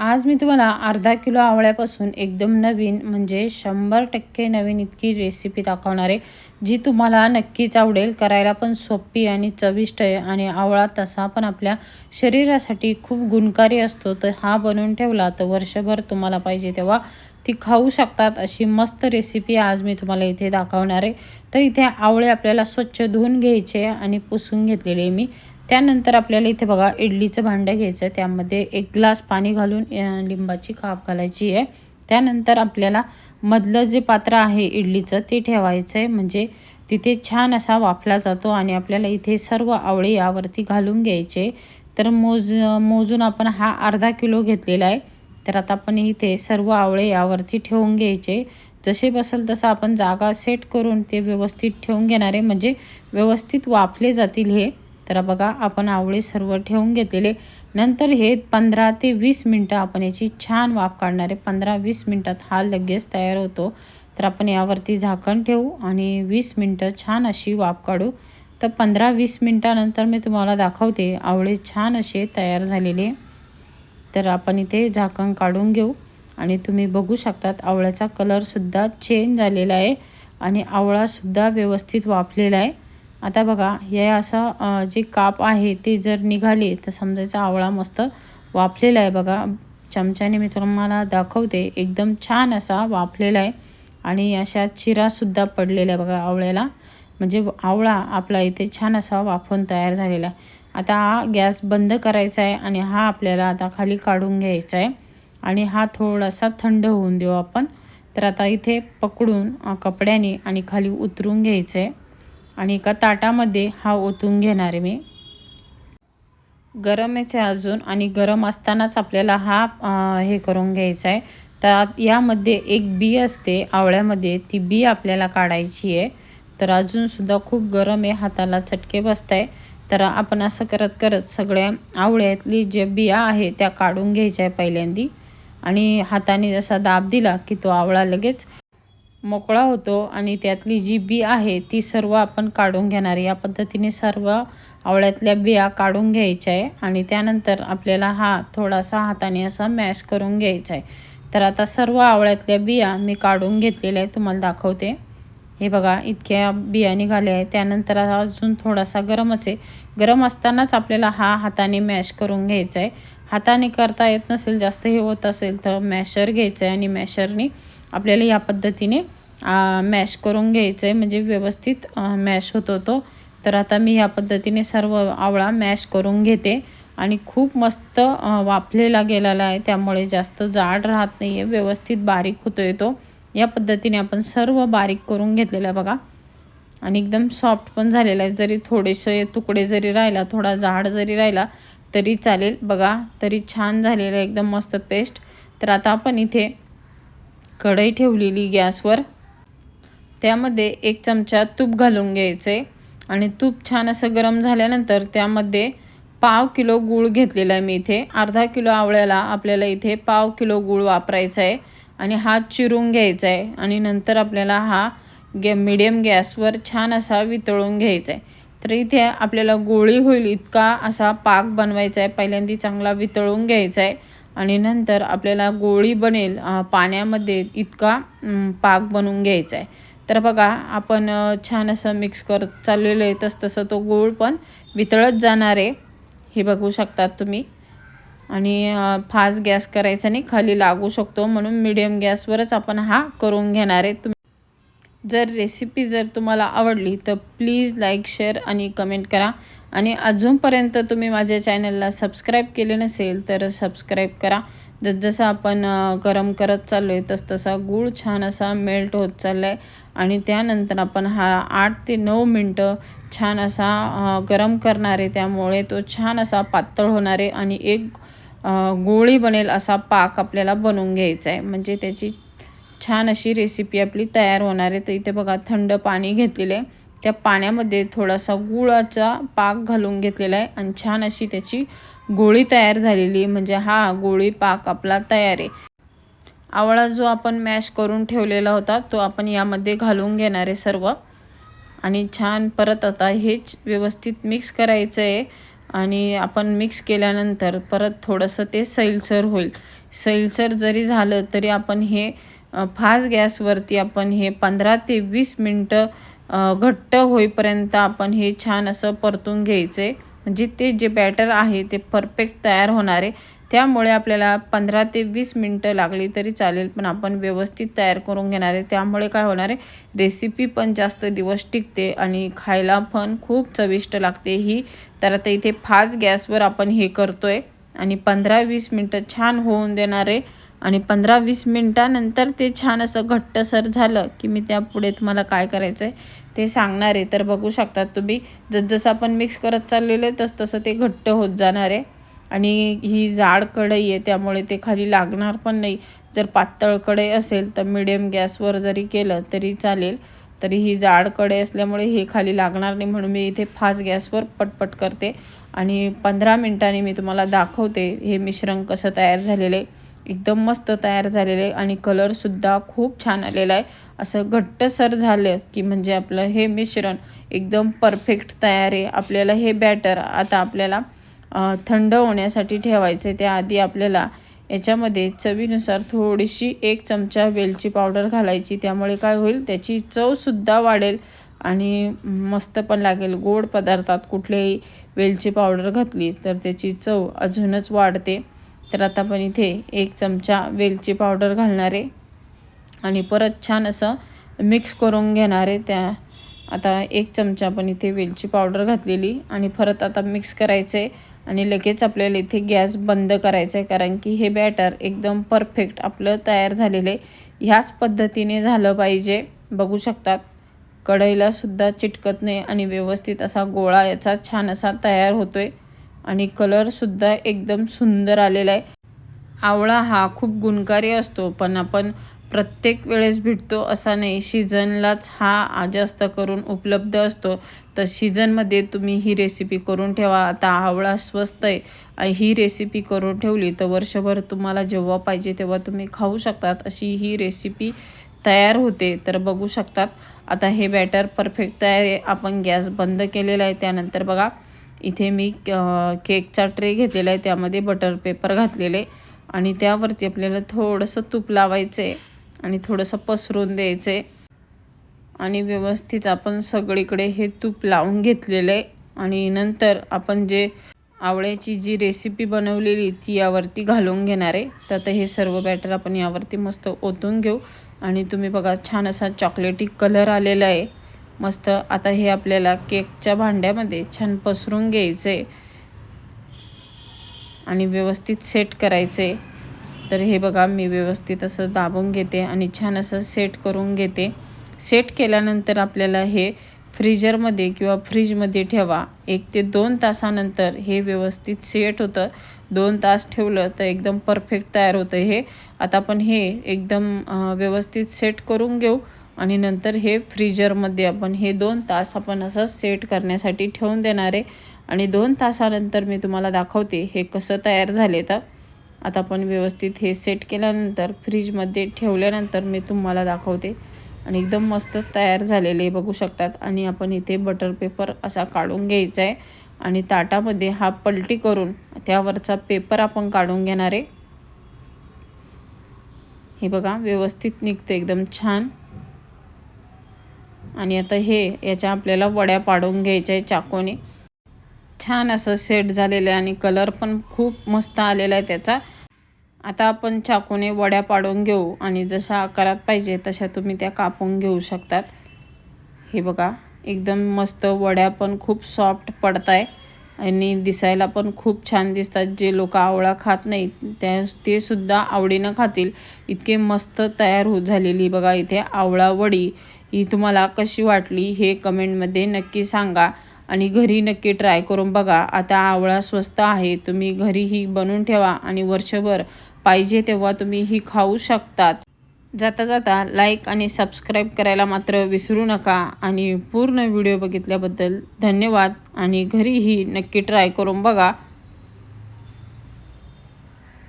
आज मी तुम्हाला अर्धा किलो आवळ्यापासून एकदम नवीन म्हणजे शंभर टक्के नवीन इतकी रेसिपी दाखवणार आहे जी तुम्हाला नक्कीच आवडेल. करायला पण सोपी आणि चविष्ट आहे आणि आवळा तसा पण आपल्या शरीरासाठी खूप गुणकारी असतो. तर हा बनवून ठेवला तर वर्षभर तुम्हाला पाहिजे तेव्हा ती खाऊ शकतात अशी मस्त रेसिपी आज मी तुम्हाला इथे दाखवणार आहे. तर इथे आवळे आपल्याला स्वच्छ धुवून घ्यायचे आणि पुसून घेतलेले मी. त्यानंतर आपल्याला इथे बघा इडलीचं भांडं घ्यायचं आहे. त्यामध्ये एक ग्लास पाणी घालून लिंबाची काप घालायची आहे. त्यानंतर आपल्याला मधलं जे पात्र आहे इडलीचं ते ठेवायचं आहे. म्हणजे तिथे छान असा वाफला जातो आणि आपल्याला इथे सर्व आवळे यावरती घालून घ्यायचे. तर मोज मोजून आपण हा अर्धा किलो घेतलेला आहे. तर आता आपण इथे सर्व आवळे यावरती ठेवून घ्यायचे. जसे बसेल तसं आपण जागा सेट करून ते व्यवस्थित ठेवून घेणारे म्हणजे व्यवस्थित वाफले जातील हे. तर बघा आपण आवळे सर्व ठेवून घेतलेले. नंतर हे पंधरा ते वीस मिनटं आपण याची छान वाफ काढणारे पंधरा वीस मिनटात हा लगेच तयार होतो. तर आपण यावरती झाकण ठेवू आणि वीस मिनटं छान अशी वाफ काढू. तर पंधरा वीस मिनटानंतर मी तुम्हाला दाखवते आवळे छान असे तयार झालेले. तर आपण इथे झाकण काढून घेऊ आणि तुम्ही बघू शकतात आवळ्याचा कलरसुद्धा चेंज झालेला आहे आणि आवळासुद्धा व्यवस्थित वाफलेला आहे. आता बघा हे असं जे काप आहे ते जर निघाले तर समजायचा आवळा मस्त वाफलेला आहे बघा. चमच्याने मी तुम्हाला दाखवते एकदम छान असा वाफलेला आहे. आणि अशा चिरासुद्धा पडलेल्या आहे बघा आवळ्याला. म्हणजे आवळा आपला इथे छान असा वाफून तयार झालेला आहे. आता हा गॅस बंद करायचा आहे आणि हा आपल्याला आता खाली काढून घ्यायचा आहे. आणि हा थोडासा थंड होऊन देऊ आपण. तर आता इथे पकडून कपड्याने आणि खाली उतरून घ्यायचं आहे. आणि एका ताटामध्ये हा ओतून घेणार आहे मी. गरम याचे अजून आणि गरम असतानाच आपल्याला हा हे करून घ्यायचा आहे. तर यामध्ये एक बी असते आवळ्यामध्ये ती बी आपल्याला काढायची आहे. तर अजूनसुद्धा खूप गरम आहे हाताला चटके बसत आहे तर आपण असं करत करत सगळ्या आवळ्यातली जे बिया आहे त्या काढून घ्यायच्या आहे पहिल्यांदी. आणि हाताने जसा दाब दिला की तो आवळा लगेच मोकळा होतो आणि त्यातली जी बी आहे ती सर्व आपण काढून घेणार. या पद्धतीने सर्व आवळ्यातल्या बिया काढून घ्यायच्या आहे आणि त्यानंतर आपल्याला हा थोडासा हाताने असा मॅश करून घ्यायचा आहे तर आता सर्व आवळ्यातल्या बिया मी काढून घेतलेल्या आहे तुम्हाला दाखवते. हे बघा इतक्या बिया निघाल्या आहे त्यानंतर अजून थोडासा गरमच आहे गरम असतानाच आपल्याला हा हाताने मॅश करून घ्यायचा आहे हाताने करता येत नसेल जास्त हे होत असेल तर मॅशर घ्यायचं आहे आणि मॅशरनी आपल्याला या पद्धतीने मॅश करून घ्यायचं आहे म्हणजे व्यवस्थित मॅश होतो तो. तर आता मी या पद्धतीने सर्व आवळा मॅश करून घेते. आणि खूप मस्त वाफलेला गेलेला आहे. त्यामुळे जास्त जाड राहत नाही आहे व्यवस्थित बारीक होतो आहे तो. या पद्धतीने आपण सर्व बारीक करून घेतलेला आहे बघा. आणि एकदम सॉफ्ट पण झालेला आहे. जरी थोडेसे तुकडे जरी राहिला थोडा जाड जरी राहिला तरी चालेल. बघा तरी छान झालेलं आहे. एकदम मस्त पेस्ट तर आता आपण इथे कढई ठेवलेली गॅसवर. त्यामध्ये एक चमचा तूप घालून घ्यायचं आहे आणि तूप छान असं गरम झाल्यानंतर त्यामध्ये पाव किलो गूळ घेतलेला आहे मी इथे. अर्धा किलो आवळ्याला आपल्याला इथे पाव किलो गूळ वापरायचा आहे आणि हा चिरून घ्यायचा आहे आणि नंतर आपल्याला हा गॅ मिडियम गॅसवर छान असा वितळून घ्यायचा आहे. तर इथे आपल्याला गोळी होईल इतका असा पाक बनवायचा आहे. पहिल्यांदा चांगला वितळून घ्यायचा आहे. आणि नंतर आपल्याला गोळी बनेल पाण्यामध्ये इतका पाक बनवून घ्यायचा आहे तर बघा आपण छान असं मिक्स करत चाललेलं आहे तस तसं तो गोळ पण वितळत जाणार आहे. हे बघू शकतात तुम्ही. आणि फास्ट गॅस करायचा नाही खाली लागू शकतो म्हणून मिडियम गॅसवरच आपण हा करून घेणार आहे. तुम्ही जर रेसिपी जर तुम्हाला आवडली तर प्लीज लाईक शेअर आणि कमेंट करा. आणि अजूनपर्यंत तुम्ही माझ्या चॅनलला सबस्क्राईब केले नसेल तर सबस्क्राईब करा. जसजसं आपण गरम करत चाललो आहे तसतसा गूळ छान असा मेल्ट होत चालला आहे आणि त्यानंतर आपण हा आठ ते नऊ मिनटं छान असा गरम करणार आहे त्यामुळे तो छान असा पातळ होणार आहे आणि एक गोळी बनेल असा पाक आपल्याला बनवून घ्यायचा आहे म्हणजे त्याची छान अशी रेसिपी आपली तयार होणार आहे. तर इथे बघा थंड पाणी घेतलेलं आहे. त्या पाण्यामध्ये थोडासा गुळाचा पाक घालून घेतलेला आहे आणि छान अशी त्याची गोळी तयार झालेली म्हणजे हा गोळी पाक आपला तयार आहे. आवळा जो आपण मॅश करून ठेवलेला होता तो आपण यामध्ये घालून घेणार आहे सर्व. आणि छान परत आता हेच व्यवस्थित मिक्स करायचं आहे. आणि आपण मिक्स केल्यानंतर परत थोडंसं ते सैलसर होईल. सैलसर जरी झालं तरी आपण हे फास्ट गॅसवरती आपण हे पंधरा ते वीस मिनटं घट्ट होईपर्यंत आपण हे छान असं परतून घ्यायचं. आहे म्हणजे ते जे बॅटर आहे ते परफेक्ट तयार होणार आहे. त्यामुळे आपल्याला पंधरा ते वीस मिनटं लागली तरी चालेल पण आपण व्यवस्थित तयार करून घेणार आहे. त्यामुळे काय होणार आहे रेसिपी पण जास्त दिवस टिकते आणि खायला पण खूप चविष्ट लागते ही. तर आता इथे फास्ट गॅसवर आपण हे करतो आहे आणि पंधरा वीस मिनटं छान होऊन देणार आहे. आणि पंधरा वीस मिनटानंतर ते छान असं घट्टसर झालं की मी त्यापुढे तुम्हाला काय करायचं आहे ते सांगणार आहे. तर बघू शकतात तुम्ही जसजसं आपण मिक्स करत चाललेलं आहे तस तसं ते घट्ट होत जाणार आहे. आणि ही जाड कढई आहे त्यामुळे ते खाली लागणार पण नाही. जर पातळ कढई असेल तर मिडियम गॅसवर जरी केलं तरी चालेल. तरी ही जाड कढई असल्यामुळे हे खाली लागणार नाही म्हणून मी इथे फास्ट गॅसवर पटपट करते. आणि पंधरा मिनटांनी मी तुम्हाला दाखवते हे मिश्रण कसं तयार झालेलं आहे. एकदम मस्त तयार झालेलं आहे आणि कलरसुद्धा खूप छान आलेला आहे. असं घट्टसर झालं की म्हणजे आपलं हे मिश्रण एकदम परफेक्ट तयार आहे. आपल्याला हे बॅटर आता आपल्याला थंड होण्यासाठी ठेवायचं आहे त्याआधी आपल्याला याच्यामध्ये चवीनुसार थोडीशी एक चमचा वेलची पावडर घालायची. त्यामुळे काय होईल त्याची चवसुद्धा वाढेल आणि मस्त पण लागेल. गोड पदार्थात कुठलेही वेलची पावडर घातली तर त्याची चव अजूनच वाढते. तर आता आपण इथे एक चमचा वेलची पावडर घालणार आहे. आणि परत छान असं मिक्स करून घेणार आहे त्या. आता एक चमचा आपण इथे वेलची पावडर घातलेली आणि परत आता मिक्स करायचं आहे आणि लगेच आपल्याला इथे गॅस बंद करायचा आहे कारण की हे बॅटर एकदम परफेक्ट आपलं तयार झालेलं आहे. ह्याच पद्धतीने झालं पाहिजे. बघू शकतात. कढईलासुद्धा चिटकत नाही आणि व्यवस्थित असा गोळा याचा छान असा तयार होतो आहे आणि कलरसुद्धा एकदम सुंदर आलेला आहे. आवळा हा खूप गुणकारी असतो पण आपण प्रत्येक वेळेस भेटतो असा नाही. सीझनलाच हा जास्त करून उपलब्ध असतो. तर सीझनमध्ये तुम्ही ही रेसिपी करून ठेवा. आता आवळा स्वस्त आहे. ही रेसिपी करून ठेवली तर वर्षभर तुम्हाला जेव्हा पाहिजे तेव्हा तुम्ही खाऊ शकतात. अशी ही रेसिपी तयार होते. तर बघू शकतात. आता हे बॅटर परफेक्ट तयार आहे. आपण गॅस बंद केलेला आहे. त्यानंतर बघा इथे मी केकचा ट्रे घेतलेला आहे त्यामध्ये बटर पेपर घातलेले आणि त्यावरती आपल्याला थोडंसं तूप लावायचं आहे आणि थोडंसं पसरून द्यायचं. आहे आणि व्यवस्थित आपण सगळीकडे हे तूप लावून घेतलेलं आहे आणि नंतर आपण जे आवळ्याची जी रेसिपी बनवलेली ती यावरती घालून घेणार आहे. तर आता हे सर्व बॅटर आपण यावरती मस्त ओतून घेऊ. आणि तुम्ही बघा छान असा चॉकलेटी कलर आलेला आहे. मस्त. आता हे आपल्याला केकच्या भांड्यामध्ये छान पसरून घ्यायचे. आणि व्यवस्थित सेट करायचं. आहे तर हे बघा मी व्यवस्थित असं दाबून घेते आणि छान असं सेट करून घेते. सेट केल्यानंतर आपल्याला हे फ्रीजरमध्ये किंवा फ्रीजमध्ये ठेवा. एक ते दोन तासानंतर हे व्यवस्थित सेट होतं. दोन तास ठेवलं तर एकदम परफेक्ट तयार होतं हे. आता आपण हे एकदम व्यवस्थित सेट करून घेऊ. आणि नंतर हे फ्रीजरमध्ये आपण हे दोन तास आपण असं सेट करण्यासाठी ठेवून देणार आहे. आणि दोन तासानंतर मी तुम्हाला दाखवते हे कसं तयार झाले तर. आता आपण व्यवस्थित हे सेट केल्यानंतर फ्रीजमध्ये ठेवल्यानंतर मी तुम्हाला दाखवते. आणि एकदम मस्त तयार झालेले बघू शकतात. आणि आपण इथे बटर पेपर असा काढून घ्यायचा आहे. आणि ताटामध्ये हा पलटी करून त्यावरचा पेपर आपण काढून घेणार आहे. हे बघा व्यवस्थित निघते एकदम छान. आणि आता हे याच्या आपल्याला वड्या पाडून घ्यायच्या आहे चाकूने. छान असं सेट झालेलं आहे आणि कलर पण खूप मस्त आलेला आहे त्याचा. आता आपण चाकूने वड्या पाडून घेऊ आणि जशा आकारात पाहिजे तशा तुम्ही त्या कापून घेऊ शकतात. हे बघा एकदम मस्त वड्या पण खूप सॉफ्ट पडत आहे आणि दिसायला पण खूप छान दिसतात. जे लोक आवळा खात नाहीत त्या ते सुद्धा आवडीनं खातील. इतके मस्त तयार होत झालेली बघा इथे आवळा वडी. ही तुम्हाला कशी वाटली हे कमेंटमध्ये नक्की सांगा. आणि घरी नक्की ट्राय करून बघा. आता आवळा स्वस्त आहे तुम्ही घरी ही बनवून ठेवा आणि वर्षभर पाहिजे तेव्हा तुम्ही ही खाऊ शकतात. जाता जाता लाईक आणि सबस्क्राईब करायला मात्र विसरू नका. आणि पूर्ण व्हिडिओ बघितल्याबद्दल धन्यवाद. आणि घरीही नक्की ट्राय करून बघा.